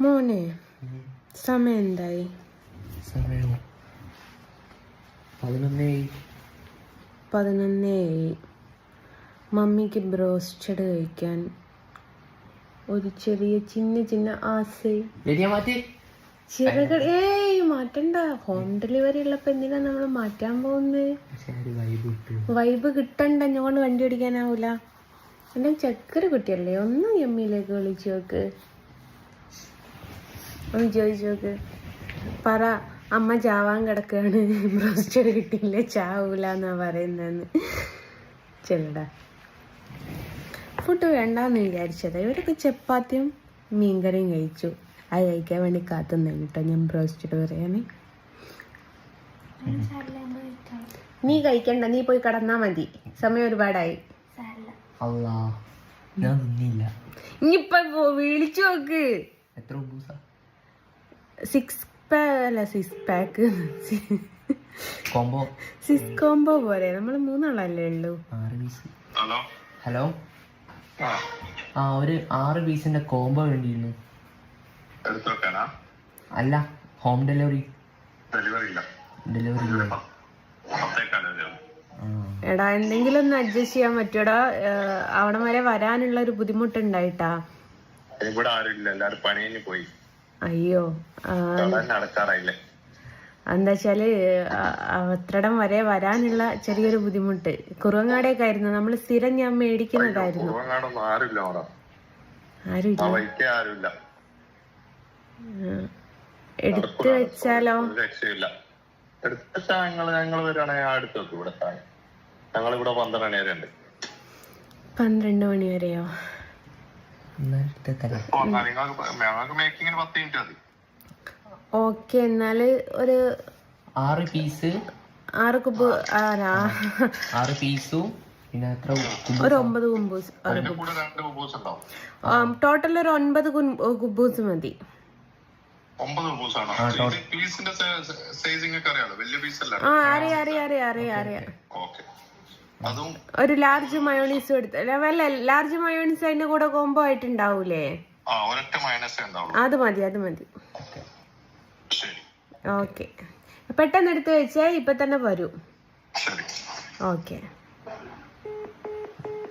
മോനെ സമയം എന്തായി സമയം പതിനൊന്നേ പതിനൊന്നേഴ് മമ്മിക്ക് ബ്രോസ്റ്റഡ് കഴിക്കാൻ ഒരു ചെറിയ ചിന്ന ചിന്ന മാറ്റി ചിറകൾ ഏയ് മാറ്റണ്ട. ഹോം ഡെലിവറി ഉള്ളപ്പോ എന്തിനാ നമ്മൾ മാറ്റാൻ പോകുന്നത് വൈബ് കിട്ടും. വൈബ് കിട്ടണ്ട. ഞോണ്ട് വണ്ടി ഓടിക്കാനാവൂല. എന്റെ ചക്കര കുട്ടിയല്ലേ? ഒന്ന് എമ്മിയിലേക്ക് വിളിച്ചു നോക്ക്. ഒന്ന് ചോദിച്ചു നോക്ക് പറ അമ്മ ചാവാൻ കിടക്കുകയാണ് ബ്രോസ്റ്റഡ് കിട്ടിയില്ല ചാവൂല എന്നാ പറയുന്നതെന്ന്. ചെല്ലടാ. ഫുഡ് വേണ്ടാന്ന് വിചാരിച്ചത്. ഇവരൊക്കെ ചപ്പാത്തിയും മീൻകറിയും കഴിച്ചു. അത് കഴിക്കാൻ വേണ്ടി കാത്തുനിന്നു കേട്ടോ. ഞാൻ ബ്രോസ്റ്റഡ് പറയാന് നീ കഴിക്കണ്ട. നീ പോയി കടന്നാ മതി. സമയം ഒരുപാടായി. ഇനിയിപ്പോ വിളിച്ചു നോക്ക്. എത്ര സിക്സ് അല്ല six pack combo six combo പോലെ നമ്മൾ മൂന്നാളല്ലേ ഉള്ളൂ. ഹലോ ഹലോ ആ. ഒരു ആറ് പീസിന്റെ കോംബോ വേണ്ടിയിരുന്നു. അല്ല ഹോം ഡെലിവറി ഡെലിവറി ഇല്ല. ഡെലിവറി ഇല്ല. പത്തേക്കാലല്ലേ ആ. എടാ എന്തെങ്കിലും ഒന്ന് അഡ്ജസ്റ്റ് ചെയ്യാൻ പറ്റൂടാ അവിടെ വരെ വരാനുള്ള ഒരു ബുദ്ധിമുട്ടുണ്ടായിട്ടാ. ഇവിടെ ആരും ഇല്ല. എല്ലാരും പണി പോയി. അയ്യോ നടക്കാറായില്ലേ? എന്താ വെച്ചാൽ അത്രടം വരെ വരാനുള്ള ചെറിയൊരു ബുദ്ധിമുട്ട്. കുറുവങ്ങാടേക്ക് ആയിരുന്നു. നമ്മൾ സ്ഥിരം ഞാൻ മേടിക്കുന്നതായിരുന്നു. ആരുമില്ല എടുത്തു വെച്ചാലോ? പന്ത്രണ്ട് മണി വരെയോ? ഓക്കെ എന്നാൽ ഒരു ആറ് പീസ് ആറ് കുബ് ആരാ ആറ് പീസും ഒരു ഒമ്പത് കുബൂസ് ടോട്ടൽ ഒരു ഒൻപത് കുബൂസ് മതി. ഒമ്പത് ബൂസ് ആണോ? ഇത് പീസിന്റെ സൈസിങ് ഒക്കെ അറിയാലോ? വലിയ പീസ് അല്ല. ആ അറിയാം അറിയാം അറിയാം അറിയാം ഒരു ലാർജ് മയോണീസ് എടുത്ത് വല്ല ലാർജ് മയോണീസ് അതിന്റെ കൂടെ കോംബോ ആയിട്ടുണ്ടാവൂലേ ആ ഒരൊറ്റ മൈനസേ ഉണ്ടാവുള്ളൂ. അത് മതി അത് മതി. ഓക്കെ. പെട്ടെന്ന് എടുത്ത് വെച്ചേ ഇപ്പൊ തന്നെ വരൂ. ഓക്കെ.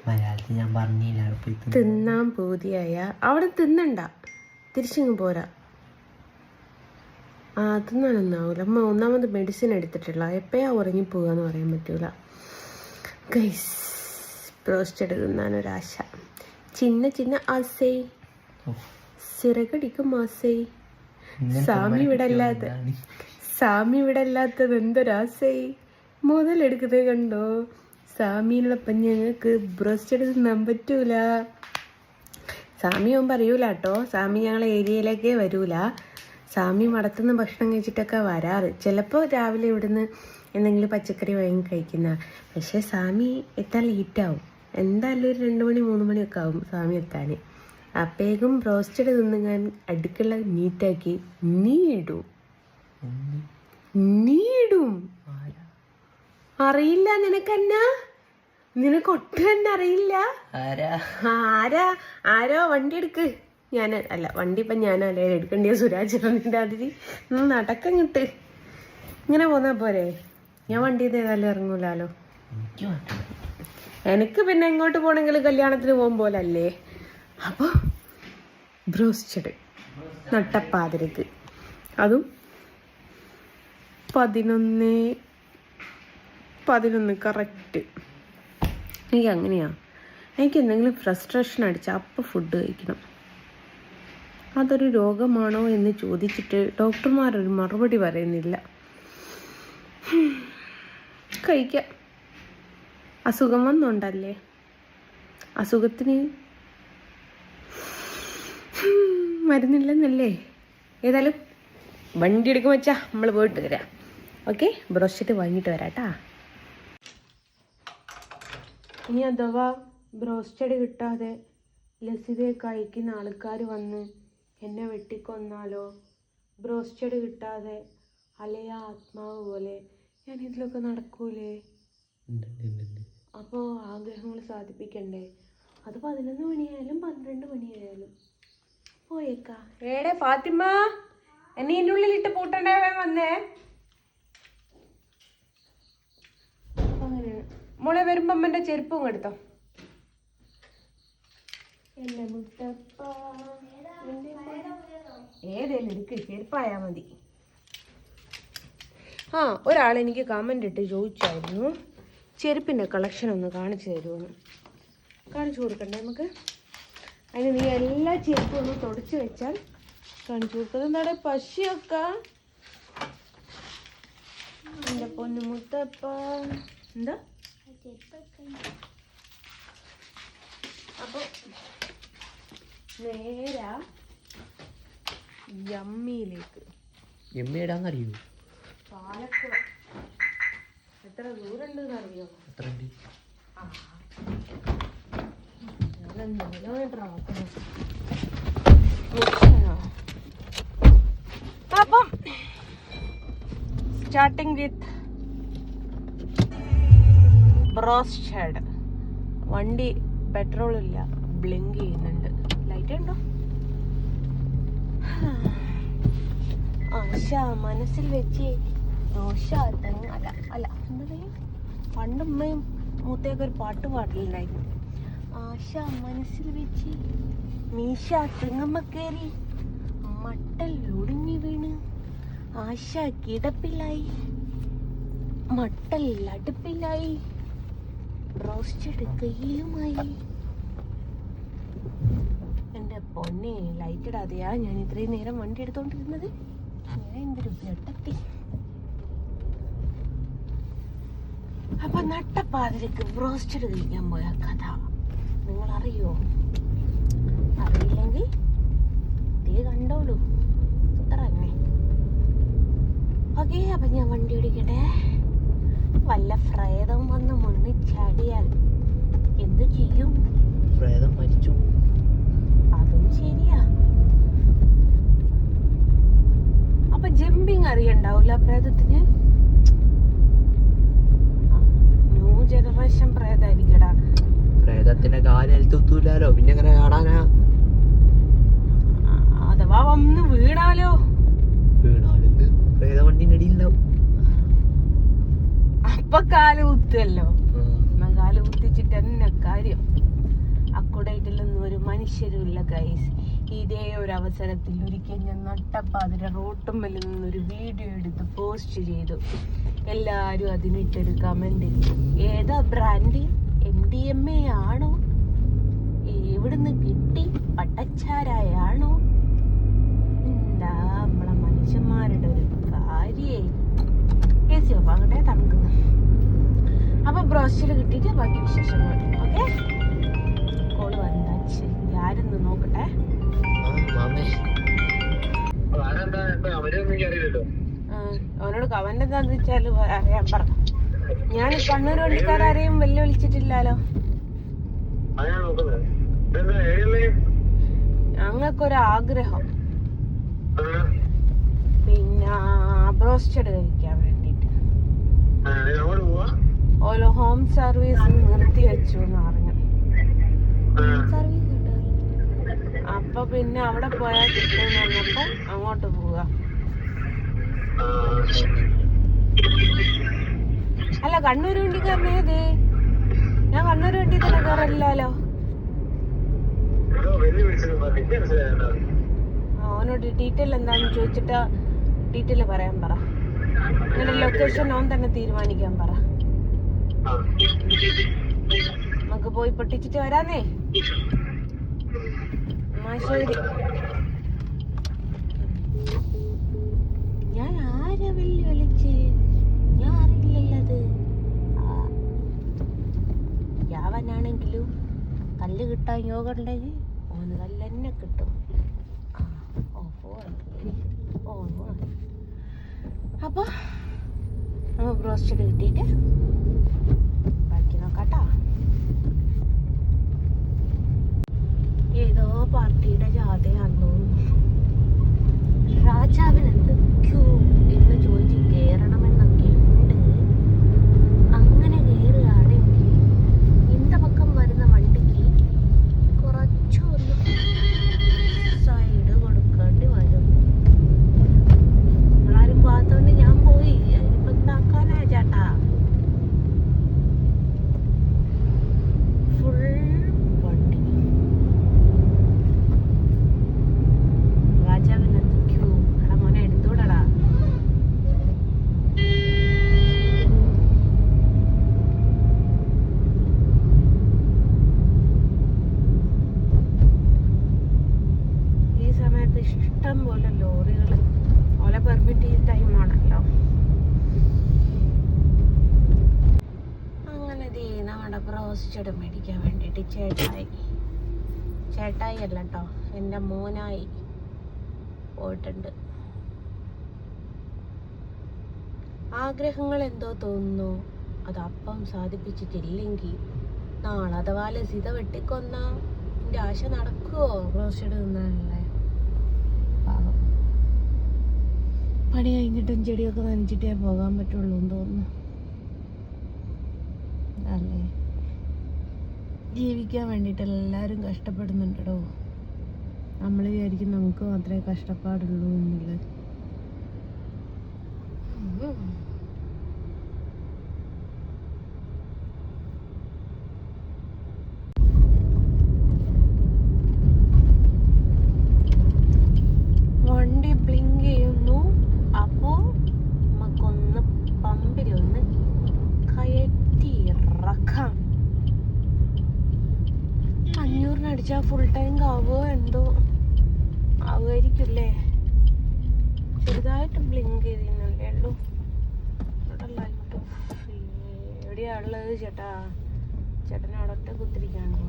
മലയാളത്തിൽ ഞാൻ പറഞ്ഞില്ല. തിന്നാൻ പൂതിയായ അവിടെ തിന്നണ്ട. തിരിച്ചിങ്ങ് പോരാ. ആ തിന്നാനൊന്നാവൂല അമ്മ ഒന്നാമത് മെഡിസിൻ എടുത്തിട്ടില്ല എപ്പോഴാ ഉറങ്ങി പോകാന്ന് പറയാൻ പറ്റൂല. ഗൈസ് ബ്രോസ്റ്റഡ് തിന്നാനൊരാശ ചിന്ന ചിന്ന ആസൈ. ചിറകടിക്കും ആസൈ. സാമി ഇവിടെ അല്ലാത്ത? സാമി ഇവിടെ അല്ലാത്തത് എന്തൊരാസൈ? മുതലെടുക്കുന്നത് കണ്ടോ? സാമിയുള്ളപ്പം ഞങ്ങൾക്ക് ബ്രോസ്റ്റഡ് തിന്നാൻ പറ്റൂല. സാമി ഓൻ പറയൂല കേട്ടോ. സാമി ഞങ്ങളെ ഏരിയയിലേക്കേ വരൂല. സാമി മടത്തുനിന്ന് ഭക്ഷണം കഴിച്ചിട്ടൊക്കെ വരാറ്. ചിലപ്പോൾ രാവിലെ ഇവിടുന്ന് എന്തെങ്കിലും പച്ചക്കറി വാങ്ങി കഴിക്കുന്ന. പക്ഷേ സ്വാമി എത്താൻ ലേറ്റാവും. എന്തായാലും ഒരു രണ്ട് മണി മൂന്ന് മണിയൊക്കെ ആവും സ്വാമി എത്താൻ അപ്പേക്കും ബ്രോസ്റ്റഡ് തിന്ന് ഞാൻ അടുക്കള നീറ്റാക്കി നീടും? നീടും? അറിയില്ല നിനക്കെന്നാ? നിനക്ക് ഒട്ടും തന്നെ അറിയില്ല? ആരാ? ആരാ? വണ്ടി എടുക്ക്. ഞാൻ അല്ല വണ്ടി ഇപ്പം ഞാനല്ലേ എടുക്കേണ്ടിയ? സുരാജ് അതിരി. നടക്കങ്ങിട്ട് നടക്കം കിട്ട് ഇങ്ങനെ പോന്നാ പോരെ? ഞാൻ വണ്ടിയിൽ നിന്ന് ഏതായാലും ഇറങ്ങൂലാലോ. എനിക്ക് പിന്നെ എങ്ങോട്ട് പോണെങ്കിൽ കല്യാണത്തിന് പോകും പോലല്ലേ? അപ്പോൾ ബ്രോസ്റ്റഡ് നട്ടപ്പാതിരക്ക്. അതും പതിനൊന്ന് പതിനൊന്ന് കറക്റ്റ് എനിക്ക് അങ്ങനെയാ. എനിക്ക് എന്തെങ്കിലും ഫ്രസ്ട്രേഷൻ അടിച്ചാൽ അപ്പൊ ഫുഡ് കഴിക്കണം. അതൊരു രോഗമാണോ എന്ന് ചോദിച്ചിട്ട് ഡോക്ടർമാരൊരു മറുപടി പറയുന്നില്ല. കഴിക്കാം. അസുഖം വന്നുണ്ടല്ലേ? അസുഖത്തിന് മരുന്നില്ലെന്നല്ലേ? ഏതായാലും വണ്ടി എടുക്കും വെച്ചാ നമ്മൾ പോയിട്ട് വരാം. ഓക്കെ? ബ്രോസ്റ്റഡ് വാങ്ങിയിട്ട് വരാട്ടാ. ഇനി അഥവാ ബ്രോസ്റ്റഡ് കിട്ടാതെ ലസിതയെ കഴിക്കുന്ന ആൾക്കാർ വന്ന് എന്നെ വെട്ടിക്കൊന്നാലോ? ബ്രോസ്റ്റഡ് കിട്ടാതെ അലയ ആത്മാവ് പോലെ ഞാൻ ഇതിലൊക്കെ നടക്കൂലേ. അപ്പോൾ ആഗ്രഹങ്ങൾ സാധിപ്പിക്കണ്ടേ? അത് പതിനൊന്ന് മണിയായാലും പന്ത്രണ്ട് മണിയായാലും. പോയേക്കാ. ഏടെ ഫാത്തിമ എന്നെ ഇതിന്റെ ഉള്ളിലിട്ട് പൂട്ടണ്ടേ വന്നേ? അങ്ങനെ. മോളെ വരുമ്പം അമ്മന്റെ ചെരുപ്പും എടുത്തോ. ഏതേലും എടുക്ക് ചെരുപ്പായാ മതി. ആ ഒരാൾ എനിക്ക് കമന്റ് ഇട്ട് ചോദിച്ചായിരുന്നു. ചെരുപ്പിന്റെ കളക്ഷൻ ഒന്ന് കാണിച്ചു തരുമെന്ന് കാണിച്ചു കൊടുക്കണ്ടേ നമുക്ക്? അതിന് നീ എല്ലാ ചെരുപ്പും ഒന്ന് തുടച്ച് വെച്ചാൽ കാണിച്ചു കൊടുക്കുന്നത് എന്താണ് പശയൊക്കെ എന്റെ പൊന്നു മുത്തപ്പ. എന്താ? അപ്പോൾ നേരാ. യമ്മിയിലേക്ക് എമ്മയിടാന്നറിയോ? പാലക്കുള എത്ര ദൂരമുണ്ടെന്ന് അറിയോ? അപ്പം സ്റ്റാർട്ടിങ് വിത്ത് ബ്രോസ് ഷെഡ്. വണ്ടി പെട്രോൾ ഇല്ല ബ്ലിങ്ക് ചെയ്യുന്നുണ്ട്. ലൈറ്റ് ഉണ്ടോ? ആശ മനസ്സിൽ വെച്ച്. ദോശ തെങ്ങ അല്ല അല്ല എന്താ പറയുക പണ്ട് ഒരു പാട്ട് പാടലുണ്ടായിരുന്നു ആശ മനസ്സിൽ വെച്ച് മീശ തെങ്ങമ്മ കയറി മട്ടൽ ഒടിഞ്ഞു വീണ്. ആശ കിടപ്പിലായി മട്ടൽ അടുപ്പിലായി റോസ്റ്റഡ് കയ്യിലുമായി എന്റെ പൊന്നെ ലൈറ്റ് ഇടാതെയാ ഞാൻ ഇത്രയും നേരം വണ്ടി എടുത്തോണ്ടിരുന്നത്? ഞാൻ എന്തൊരു ബ്ലഡത്തി അപ്പൊ നട്ടപ്പാതിരക്ക് ബ്രോസ്റ്റഡ് കഴിക്കാൻ പോയ കഥ. നിങ്ങൾ അറിയോ അറിയില്ലെങ്കിൽ തീ കണ്ടോളൂ. ഇത്ര തന്നെ ഓക്കെ അപ്പൊ ഞാൻ വണ്ടി ഓടിക്കട്ടെ. വല്ല പ്രേതം വന്ന് മണ്ണിൽ ചാടിയാൽ എന്തു ചെയ്യും? പ്രേതം മരിച്ചു. അതും ശരിയാ. അപ്പൊ ജമ്പിങ് അറിയണ്ടാവൂല പ്രേതത്തിന്? ജനറേഷൻ പ്രേതായിരിക്കടാ. പ്രേതത്തിന്റെ കാലിൽ തുത്തൂലാലോ? പിന്നെ എങ്ങനെ കാണാനാ? അഥവാ വന്ന് വീണാലോ? വീണാലെന്ത്? പ്രേത വണ്ടിന്റെ അടിയിലുണ്ടാവും. അപ്പൊ കാൽ കുത്തുമല്ലോ. കാൽ കുത്തിച്ചിട്ട് തന്നെ കാര്യം? അക്കുടായിട്ടില്ലൊന്നും ഒരു മനുഷ്യരുമില്ല ഗൈസ് ഇതേ ഒരു അവസരത്തിൽ ഒരിക്കൽ ഞാൻ നട്ടപ്പാതിര റോട്ടുമ്മൽ നിന്നൊരു വീഡിയോ എടുത്ത് പോസ്റ്റ് ചെയ്തു. എല്ലാരും അതിനിട്ടൊരു കമന്റ് ഏതാ brand M D M A ആണോ? എവിടുന്ന് കിട്ടി? പട്ടച്ചാരായാണോ എന്താ നമ്മളെ മനുഷ്യന്മാരുടെ ഒരു കാര്യേ. ഓഫ് ആകട്ടെ തണുക്കുന്നു അപ്പൊ ബ്രോസ്റ്റിൽ കിട്ടിയിട്ട് ബാക്കി വിശേഷങ്ങൾ ഓക്കെ കോൾ വന്നാച്ച് ഞാനൊന്ന് നോക്കട്ടെ? ആ അറിയില്ലല്ലോ അവനോട് കമന്റ് എന്താന്ന് വെച്ചാൽ അറിയാൻ പറഞ്ഞു ഞാൻ കണ്ണൂർ വണ്ടിക്കാരെയും വെല്ലുവിളിച്ചിട്ടില്ലല്ലോ. ആഗ്രഹം പിന്നെ ബ്രോസ്റ്റഡ് കഴിക്കാൻ വേണ്ടിട്ട്. ഓരോ ഹോം സർവീസ് നിർത്തി വെച്ചു എന്ന് പറഞ്ഞു അപ്പൊ പിന്നെ അവിടെ പോയാൽ കിട്ടുമെന്ന് പറഞ്ഞപ്പോ അങ്ങോട്ട് പോവാ. അല്ല കണ്ണൂർ വണ്ടി ഏത്? ഞാൻ കണ്ണൂർ വണ്ടി തന്നെ കയറില്ലല്ലോ അവനോട് ഡീറ്റെയിൽ എന്താണെന്ന് ചോദിച്ചിട്ട് ഡീറ്റെയിൽ പറയാൻ പറ. എന്നിട്ട് ലൊക്കേഷൻ അവൻ തന്നെ തീരുമാനിക്കാൻ പറ. നമുക്ക് പോയി പൊട്ടിച്ചിട്ട് വരാന്നേ. എന്നാ ശരി. ഞാൻ ആരാ വെല്ലു വിളിച്ച് ഞാൻ അറിയില്ലല്ലത്. യാവനാണെങ്കിലും കല്ല് കിട്ടാൻ യോഗ ഉണ്ടെങ്കിൽ ഓന് കല്ല് തന്നെ കിട്ടും ഓ. ഓ പോവാണ്. അപ്പൊ നമ്മൾ ബ്രോസ്റ്റഡ് കിട്ടിയിട്ട് ബാക്കി നോക്കാട്ടോ. ഏതോ പാർട്ടിയുടെ ജാഥയാണെന്ന് राजा भी क्यों? ചേട്ടായി. ചേട്ടായി അല്ല കേട്ടോ എന്റെ മോനായി പോയിട്ടുണ്ട്. ആഗ്രഹങ്ങൾ എന്തോ തോന്നുന്നു. അത് അപ്പം സാധിപ്പിച്ചിട്ടില്ലെങ്കിൽ നാളെ അഥവാ ലസിത വെട്ടിക്കൊന്ന എന്റെ ആശ നടക്കുവോ? ബ്രോസ്റ്റഡ് തിന്നാനല്ലേ? പണി കഴിഞ്ഞിട്ടും ചെടിയൊക്കെ നനച്ചിട്ടേ പോകാൻ പറ്റുള്ളൂ എന്ന് തോന്നുന്നു. അല്ലേ? ജീവിക്കാൻ വേണ്ടിയിട്ട് എല്ലാവരും കഷ്ടപ്പെടുന്നുണ്ടോ നമ്മൾ വിചാരിക്കും നമുക്ക് മാത്രമേ കഷ്ടപ്പാടുള്ളൂ എന്നുള്ളത് ഉം. വണ്ടി ബ്ലിങ്ക് ചെയ്യുന്നു അപ്പോ നമുക്കൊന്ന് പമ്പിലൊന്ന് കയറ്റി ഇറക്കാം അഞ്ഞൂറിന് അടിച്ചാൽ ഫുൾ ടൈം ആവുമോ എന്തോ ആവുമായിരിക്കില്ലേ ചെറുതായിട്ട് ബ്ലിങ്ക് ചെയ്തിരുന്നല്ലേ ഉള്ളൂ ഇവിടെ ലൈറ്റ് എവിടെയാ ഉള്ളത് ചേട്ടാ. ചേട്ടൻ അവിടെ കുത്തിരിക്കാണോ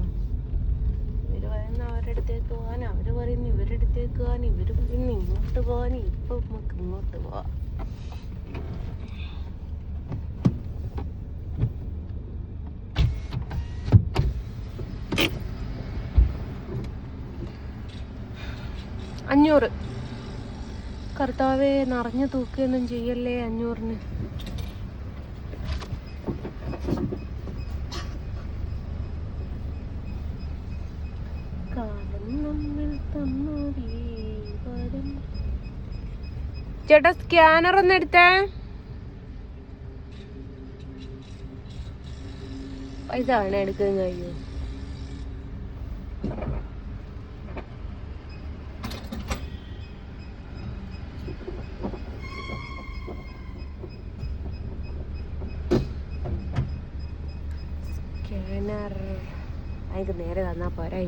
ഇവർ പറയുന്ന അവരുടെ അടുത്തേക്ക് പോകാൻ അവർ പറയുന്നു ഇവരുടെ അടുത്തേക്ക് പോകാൻ ഇവർ പറയുന്നു ഇങ്ങോട്ട് പോകാൻ ഇപ്പൊ നമുക്ക് ഇങ്ങോട്ട് പോവാം അഞ്ഞൂറ്. കർത്താവെ നിറഞ്ഞു തൂക്കുകയൊന്നും ചെയ്യല്ലേ അഞ്ഞൂറിന് കാലം നമ്മിൽ തന്നൊരീ വരം. ചേട്ടാ സ്കാനർ ഒന്ന് എടുത്തേ. ആണ് എടുക്കാൻ കഴിയൂ. സ്കാനർ അതിന് നേരെ തന്നാ പോരാ.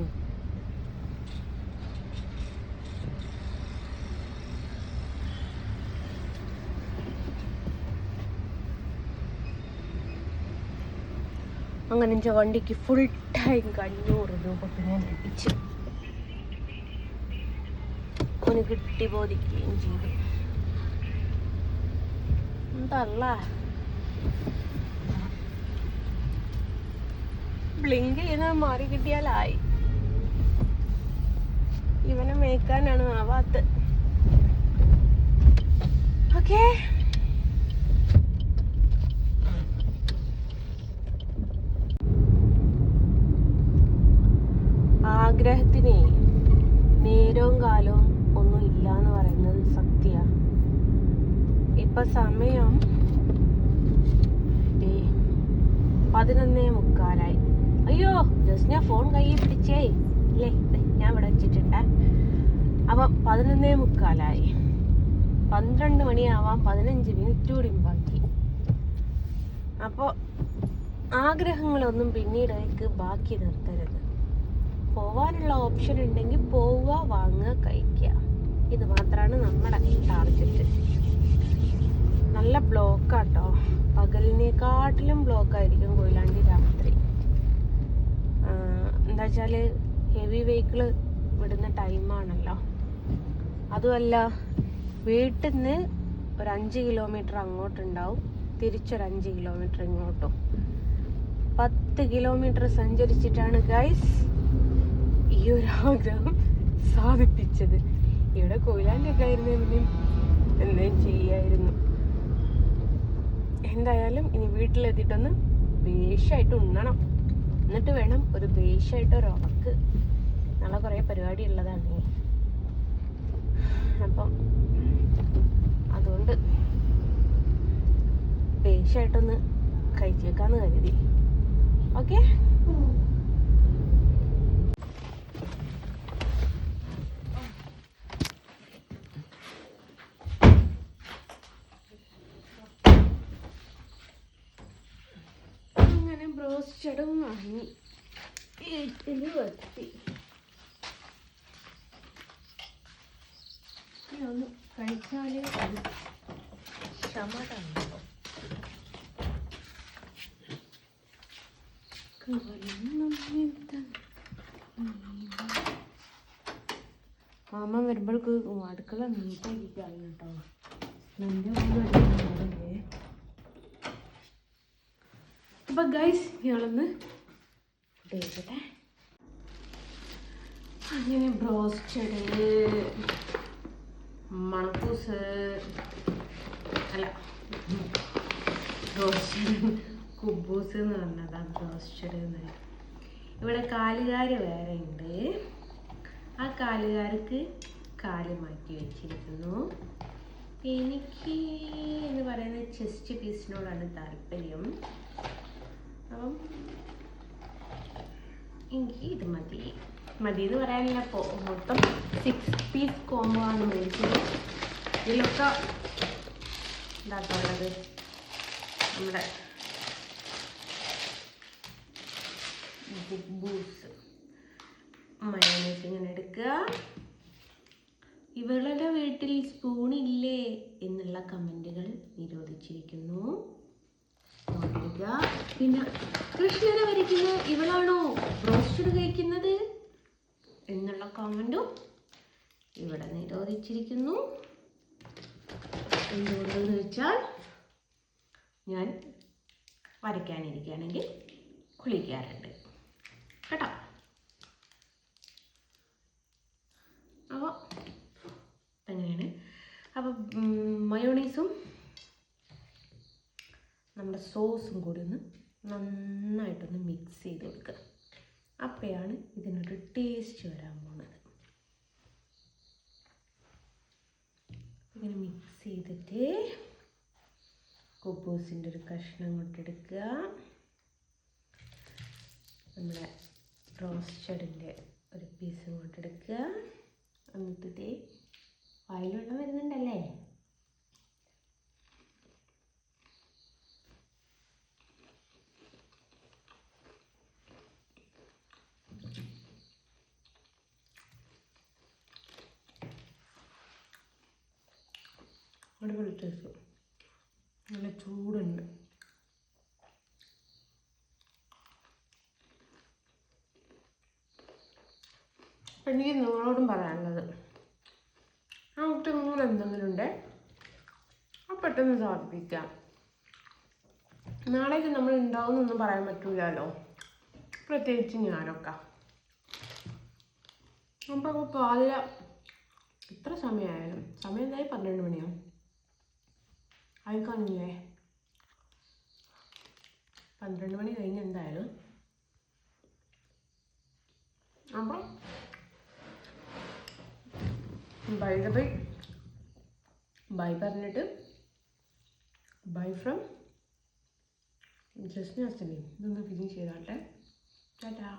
അങ്ങനെ എന്റെ വണ്ടിക്ക് ഫുൾ ടൈം അഞ്ഞൂറ് രൂപ പിന്നെ ലഭിച്ചു അവന് കിട്ടി ബോധിക്കുകയും ചെയ്തു. എന്തല്ല ബ്ലിങ്ക് ചെയ്യുന്നത് മാറി കിട്ടിയാലായി. ഇവനെ മേക്കാനാണ് ആവാത്തത്. ഓക്കേ ആഗ്രഹത്തിന് നേരവും കാലവും ഒന്നും ഇല്ല എന്ന് പറയുന്നത് സത്യ. ഇപ്പൊ സമയം പതിനൊന്നേ മുക്കാലായി. അയ്യോ ജസ്റ്റ് ഞാൻ ഫോൺ കയ്യിൽ പിടിച്ചേ. ഇല്ലേ ഞാൻ ഇവിടെ വെച്ചിട്ടുണ്ട്. അപ്പം പതിനൊന്നേ മുക്കാലായി. പന്ത്രണ്ട് മണിയാവാം പതിനഞ്ച് മിനിറ്റ് കൂടി ബാക്കി. അപ്പോൾ ആഗ്രഹങ്ങളൊന്നും പിന്നീട് എനിക്ക് ബാക്കി നിർത്തരുത് പോവാനുള്ള ഓപ്ഷൻ ഉണ്ടെങ്കിൽ പോവുക വാങ്ങുക കഴിക്കുക. ഇത് മാത്രമാണ് നമ്മുടെ ടാർഗറ്റ് നല്ല ബ്ലോക്കാട്ടോ പകലിനെക്കാട്ടിലും ബ്ലോക്കായിരിക്കും കൊയിലാണ്ടി രാത്രി. എന്താ വെച്ചാൽ ഹെവി വെഹിക്കിൾ വിടുന്ന ടൈമാണല്ലോ അതുമല്ല വീട്ടിൽ നിന്ന് ഒരു അഞ്ച് കിലോമീറ്റർ അങ്ങോട്ടുണ്ടാവും. തിരിച്ചൊരു അഞ്ച് കിലോമീറ്റർ ഇങ്ങോട്ടും. പത്ത് കിലോമീറ്റർ സഞ്ചരിച്ചിട്ടാണ് ഗൈസ് ഈ ഒരു ആഗ്രഹം സാധിപ്പിച്ചത്. ഇവിടെ കൊയിലാണ്ടിയൊക്കെ ആയിരുന്നെങ്കിൽ എന്തേലും ചെയ്യായിരുന്നു. എന്തായാലും ഇനി വീട്ടിലെത്തിയിട്ടൊന്ന് ബേഷായിട്ട് ഉണ്ണണം. എന്നിട്ട് വേണം ഒരു ബേഷായിട്ട് ഒരു ഉറക്ക് നാളെ കുറേ പരിപാടി ഉള്ളതാണ് അപ്പം അതുകൊണ്ട് ബേഷായിട്ടൊന്ന് കഴിച്ചേക്കാന്ന് കരുതി. ഓക്കെ അങ്ങനെ ബ്രോസ്റ്റഡും വാങ്ങി വീട്ടിൽ ഇനി ഒന്ന് അത് സമാധാനം മാമ വരുമ്പോഴേക്ക് അടുക്കള നീറ്റാക്കിക്കാണ് കേട്ടോ. നിന്റെ ഒന്നും അപ്പൊ ഗൈസ് ഞങ്ങളൊന്ന് കഴിക്കട്ടെ അങ്ങനെ ബ്രോസ്റ്റഡ് മണക്കൂസ് അല്ല. ബ്രോസ്റ്റഡ് കുബൂസ് എന്ന് പറഞ്ഞതാണ് ബ്രോസ്റ്റഡ് എന്ന് ഇവിടെ കാലുകാര് വേറെ ഉണ്ട്. ആ കാലുകാർക്ക് കാൽ മാറ്റി വെച്ചിരിക്കുന്നു. എനിക്ക് എന്ന് പറയുന്നത് ചെസ്റ്റ് പീസിനോടാണ് താല്പര്യം. അപ്പം എനിക്ക് ഇത് മതി. മതി എന്ന് പറയാനില്ല മൊത്തം സിക്സ് പീസ് കോംബോ ആണ് മേടിച്ചത്. ഇതിലൊക്കെ എന്താക്കുള്ളത് നമ്മുടെ ബൂസ് മയോണൈസ് ഇങ്ങനെ എടുക്കുക. ഇവളുടെ വീട്ടിൽ സ്പൂൺ ഇല്ലേ എന്നുള്ള കമന്റുകൾ നിരോധിച്ചിരിക്കുന്നു. ഓർക്കുക പിന്നെ കൃഷ്ണനെ വരയ്ക്കുന്നത് ഇവളാണോ? റോസ്റ്റഡ് കഴിക്കുന്നത്? എന്നുള്ള കമന്റും ഇവിടെ നിരോധിച്ചിരിക്കുന്നു. എന്തുകൊണ്ടെന്ന് വെച്ചാൽ ഞാൻ വരയ്ക്കാനിരിക്കുകയാണെങ്കിൽ കുളിക്കാറുണ്ട്. കേട്ടോ? അപ്പോൾ അങ്ങനെയാണ് അപ്പോൾ മയോണൈസും നമ്മുടെ സോസും കൂടി ഒന്ന് നന്നായിട്ടൊന്ന് മിക്സ് ചെയ്ത് കൊടുക്കുക. അപ്പോഴാണ് ഇതിനൊരു ടേസ്റ്റ് വരാൻ പോകുന്നത് ഇങ്ങനെ മിക്സ് ചെയ്തിട്ട് കുബൂസിന്റെ ഒരു കഷ്ണം കൊണ്ടെടുക്കുക നമ്മുടെ റോസ്റ്റഡിന്റെ ഒരു പീസ് കൊണ്ടെടുക്കുക എന്നിട്ട് ഇതേ വായിൽ വെള്ളം വരുന്നുണ്ടല്ലേ? അടിപൊളി ടേസ്റ്റ് നല്ല ചൂടുണ്ട്. അപ്പം എനിക്ക് നിങ്ങളോടും പറയാനുള്ളത്. ആ കുട്ടി നിങ്ങൾ എന്തെങ്കിലും ഉണ്ടേ ആ പെട്ടെന്ന് സാധിപ്പിക്കാം നാളേക്ക് നമ്മൾ ഉണ്ടാവുമെന്നൊന്നും പറയാൻ പറ്റൂലല്ലോ പ്രത്യേകിച്ച് ഞാനൊക്കെ. അപ്പം പാതിര എത്ര സമയമായാലും സമയം എന്തായി? പന്ത്രണ്ട് മണിയാവും ആയിക്കാണില്ലേ പന്ത്രണ്ട് മണി കഴിഞ്ഞ് എന്തായാലും. അപ്പം ബൈ ദ ബൈ ബൈ പറഞ്ഞിട്ട് ബൈ ഫ്രം ജസ്ന അസ്ലി ഇതൊന്ന് ഫിനിഷ് ചെയ്താട്ടെ. ടാറ്റാ